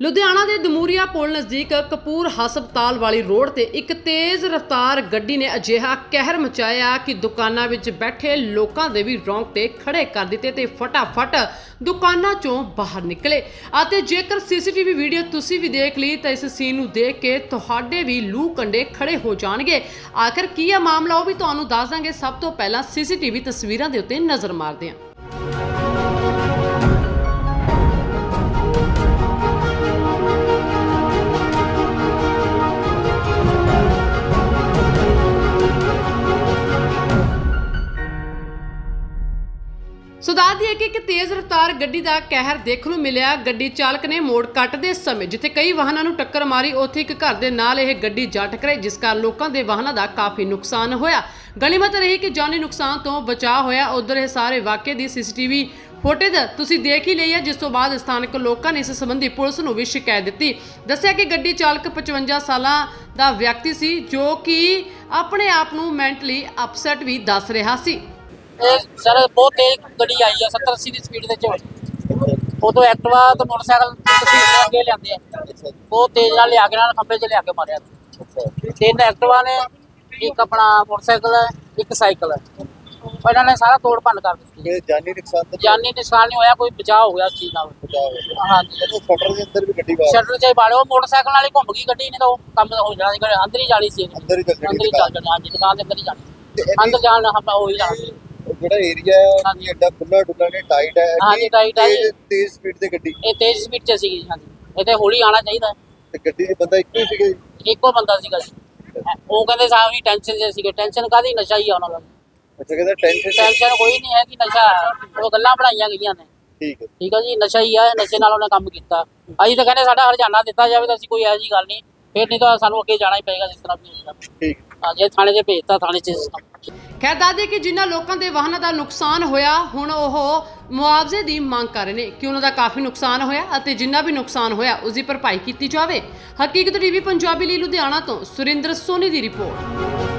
ਲੁਧਿਆਣਾ ਦੇ ਦਮੂਰੀਆ ਪੁਲ ਨਜ਼ਦੀਕ ਕਪੂਰ ਹਸਪਤਾਲ ਵਾਲੀ ਰੋਡ ਤੇ ਇੱਕ ਤੇਜ਼ ਰਫ਼ਤਾਰ ਗੱਡੀ ਨੇ ਅਜਿਹਾ ਕਹਿਰ ਮਚਾਇਆ ਕਿ ਦੁਕਾਨਾਂ ਵਿੱਚ ਬੈਠੇ ਲੋਕਾਂ ਦੇ ਵੀ ਰੌਂਗਟੇ ਖੜੇ ਕਰ ਦਿੱਤੇ ਤੇ ਫਟਾਫਟ ਦੁਕਾਨਾਂ ਚੋਂ ਬਾਹਰ ਨਿਕਲੇ। ਅਤੇ ਜੇਕਰ ਸੀਸੀਟੀਵੀ ਵੀਡੀਓ ਤੁਸੀਂ ਵੀ ਦੇਖ ਲਈ ਤਾਂ ਇਸ ਸੀਨ ਨੂੰ ਦੇਖ ਕੇ ਤੁਹਾਡੇ ਵੀ ਲੂ ਕੰਡੇ ਖੜੇ ਹੋ ਜਾਣਗੇ। ਆਖਰ ਕੀ ਇਹ ਮਾਮਲਾ ਉਹ ਵੀ ਤੁਹਾਨੂੰ ਦੱਸ ਦਾਂਗੇ। ਸਭ ਤੋਂ ਪਹਿਲਾਂ ਸੀਸੀਟੀਵੀ ਤਸਵੀਰਾਂ ਦੇ ਉੱਤੇ ਨਜ਼ਰ ਮਾਰਦੇ ਹਾਂ। ਸੋ ਦੱਸ ਦਈਏ ਕਿ ਇੱਕ ਤੇਜ਼ ਰਫ਼ਤਾਰ ਗੱਡੀ ਦਾ ਕਹਿਰ ਦੇਖਣ ਨੂੰ ਮਿਲਿਆ। ਗੱਡੀ ਚਾਲਕ ਨੇ ਮੋੜ ਕੱਟਦੇ ਸਮੇਂ ਜਿੱਥੇ ਕਈ ਵਾਹਨਾਂ ਨੂੰ ਟੱਕਰ ਮਾਰੀ, ਉੱਥੇ ਇੱਕ ਘਰ ਦੇ ਨਾਲ ਇਹ ਗੱਡੀ ਜਾ ਟਕਰਾਈ ਜਿਸ ਕਾਰਨ ਲੋਕਾਂ ਦੇ ਵਾਹਨਾਂ ਦਾ ਕਾਫੀ ਨੁਕਸਾਨ ਹੋਇਆ। ਗਨੀਮਤ ਰਹੀ ਕਿ ਜਾਨੀ ਨੁਕਸਾਨ ਤੋਂ ਬਚਾਅ ਹੋਇਆ। ਉਧਰ ਇਹ ਸਾਰੇ ਵਾਕਿਏ ਦੀ ਸੀਸੀਟੀਵੀ ਫੁਟੇਜ ਤੁਸੀਂ ਦੇਖ ਹੀ ਲਈ ਹੈ, ਜਿਸ ਤੋਂ ਬਾਅਦ ਸਥਾਨਕ ਲੋਕਾਂ ਨੇ ਇਸ ਸੰਬੰਧੀ ਪੁਲਿਸ ਨੂੰ ਵੀ ਸ਼ਿਕਾਇਤ ਦਿੱਤੀ। ਦੱਸਿਆ ਕਿ ਗੱਡੀ ਚਾਲਕ 55 ਸਾਲਾਂ ਦਾ ਵਿਅਕਤੀ ਸੀ, ਜੋ ਕਿ ਆਪਣੇ ਆਪ ਨੂੰ ਮੈਂਟਲੀ ਅਪਸੈਟ ਵੀ ਦੱਸ ਰਿਹਾ ਸੀ। ਇਹ ਸਰ ਬਹੁਤ ਤੇਜ਼ ਗੱਡੀ ਆਈ ਆ 70 80 ਦੀ ਸਪੀਡ ਦੇ ਚ ਉਦੋਂ ਐਕਟਿਵਾ ਤੇ ਮੋਟਰਸਾਈਕਲ ਦੇ ਅੱਗੇ ਲਿਆਂਦੇ ਆ। ਬਹੁਤ ਤੇਜ਼ ਨਾਲ ਲਿਆ ਕੇ ਨਾਲ ਖੰਭੇ 'ਚ ਲਿਆ ਕੇ ਮਾਰਿਆ। ਤਿੰਨ ਐਕਟਿਵਾ ਨੇ ਇੱਕ ਆਪਣਾ ਮੋਟਰਸਾਈਕਲ ਹੈ ਇੱਕ ਸਾਈਕਲ ਹੈ। ਇਹਨਾਂ ਨੇ ਸਾਰਾ ਤੋੜ ਭੰਨ ਕਰ ਦਿੱਤੀ। ਜਾਨੀ ਨੁਕਸਾਨ ਤਾਂ ਜਾਨੀ ਨੁਕਸਾਨ ਨਹੀਂ ਹੋਇਆ ਕੋਈ ਬਚਾਅ ਹੋ ਗਿਆ ਇਸ ਚੀਜ਼ ਨਾਲ। ਹਾਂਜੀ। ਉਹ ਸ਼ਟਰ ਦੇ ਅੰਦਰ ਵੀ ਗੱਡੀ ਬਾਹਰ ਸ਼ਟਰ ਬਾੜੇ ਉਹ ਮੋਟਰਸਾਈਕਲ ਨਾਲ ਹੀ ਘੁੰਮ ਗਈ ਗੱਡੀ ਨਹੀਂ ਤਾਂ ਉਹ ਕੰਮ ਹੋ ਜਾਣਾ ਸੀ ਅੰਦਰ ਹੀ ਜਾਣੀ ਸੀ। ਅੰਦਰ ਹੀ ਚੱਲ ਜਾਣੀ ਹਾਂਜੀ ਦੁਕਾਨ ਦੇ ਅੰਦਰ ਹੀ ਜਾਣੀ। ਅੰਦਰ ਜਾਣ ਹਮਲਾ ਹੋ ਹੀ ਜਾਣਾ ਉਹ ਜਿਹੜਾ ਏਰੀਆ ਹੈ ਉਹ ਹਾਂਜੀ। ਨਹੀਂ ਐਡਾ ਖੁੱਲਾ ਡੁੱਲਾ ਨਹੀਂ ਟਾਈਟ ਹੈ ਹਾਂਜੀ, tight ਹੈ ਜੀ। ਤੇਜ਼- ਤੇਜ਼ ਸਪੀਡ ਤੇ ਗੱਡੀ। ਇਹ ਤੇਜ਼ ਸਪੀਡ 'ਚ ਸੀਗੀ ਹਾਂਜੀ ਇਹ ਤੇ ਹੌਲੀ ਆਣਾ ਚਾਹੀਦਾ ਤੇ ਗੱਡੀ ਦੇ ਬੰਦਾ ਇੱਕੋ ਹੀ ਸੀਗੇ ਇੱਕੋ ਬੰਦਾ ਸੀਗਾ ਜੀ। ਉਹ ਕਹਿੰਦੇ ਸਾਹ ਵੀ ਟੈਨਸ਼ਨ ਜੇ ਸੀਗੇ। ਟੈਨਸ਼ਨ ਕਾਦੀ ਨਸ਼ਾ ਹੀ ਆ ਉਹਨਾਂ ਦਾ। ਅੱਛਾ ਕਹਿੰਦਾ ਟੈਨਸ਼ਨ ਟੈਨਸ਼ਨ ਕੋਈ ਨਹੀਂ ਹੈ ਕਿ ਨਸ਼ਾ ਹੈ। ਉਹ ਗੱਲਾਂ ਬਣਾਈਆਂ ਗਈਆਂ ਨੇ। ਠੀਕ ਹੈ। ਠੀਕ ਹੈ ਜੀ ਨਸ਼ਾ ਹੀ ਆ ਨਸ਼ੇ ਨਾਲ ਉਹਨੇ ਕੰਮ ਕੀਤਾ। ਅਸੀਂ ਤਾਂ ਕਹਿੰਦੇ ਸਾਡਾ ਹਰਜਾਨਾ ਦਿੱਤਾ ਜਾਵੇ ਤਾਂ ਅਸੀਂ ਕੋਈ ਇਹੋ ਜਿਹੀ ਗੱਲ ਨਹੀਂ। ਫਿਰ ਨਹੀਂ ਤਾਂ ਸਾਨੂੰ ਅੱਗੇ ਜਾਣਾ ਹੀ ਪਏਗਾ ਜਿਸ ਤਰ੍ਹਾਂ ਵੀ ਹੋਏਗਾ। ਠੀਕ। ਹਾਂ, ਜੇ ਥਾਣੇ 'ਚ ਭੇਜਤਾ ਥਾਣੇ 'ਚ system। ਖੈਰ ਦਾਦੀ ਕਿ ਜਿਨ੍ਹਾਂ ਲੋਕਾਂ ਦੇ ਵਾਹਨਾਂ ਦਾ ਨੁਕਸਾਨ ਹੋਇਆ, ਹੁਣ ਉਹ ਮੁਆਵਜ਼ੇ ਦੀ ਮੰਗ ਕਰ ਰਹੇ ਨੇ। ਕਿ ਉਹਨਾਂ ਦਾ ਕਾਫੀ ਨੁਕਸਾਨ ਹੋਇਆ ਅਤੇ ਜਿੰਨਾ ਵੀ ਨੁਕਸਾਨ ਹੋਇਆ ਉਸ ਦੀ ਭਰਪਾਈ ਕੀਤੀ ਜਾਵੇ। ਹਕੀਕਤ ਟੀਵੀ, ਪੰਜਾਬੀ ਲਈ ਲੁਧਿਆਣਾ ਤੋਂ ਸੁਰਿੰਦਰ ਸੋਨੀ ਦੀ ਰਿਪੋਰਟ।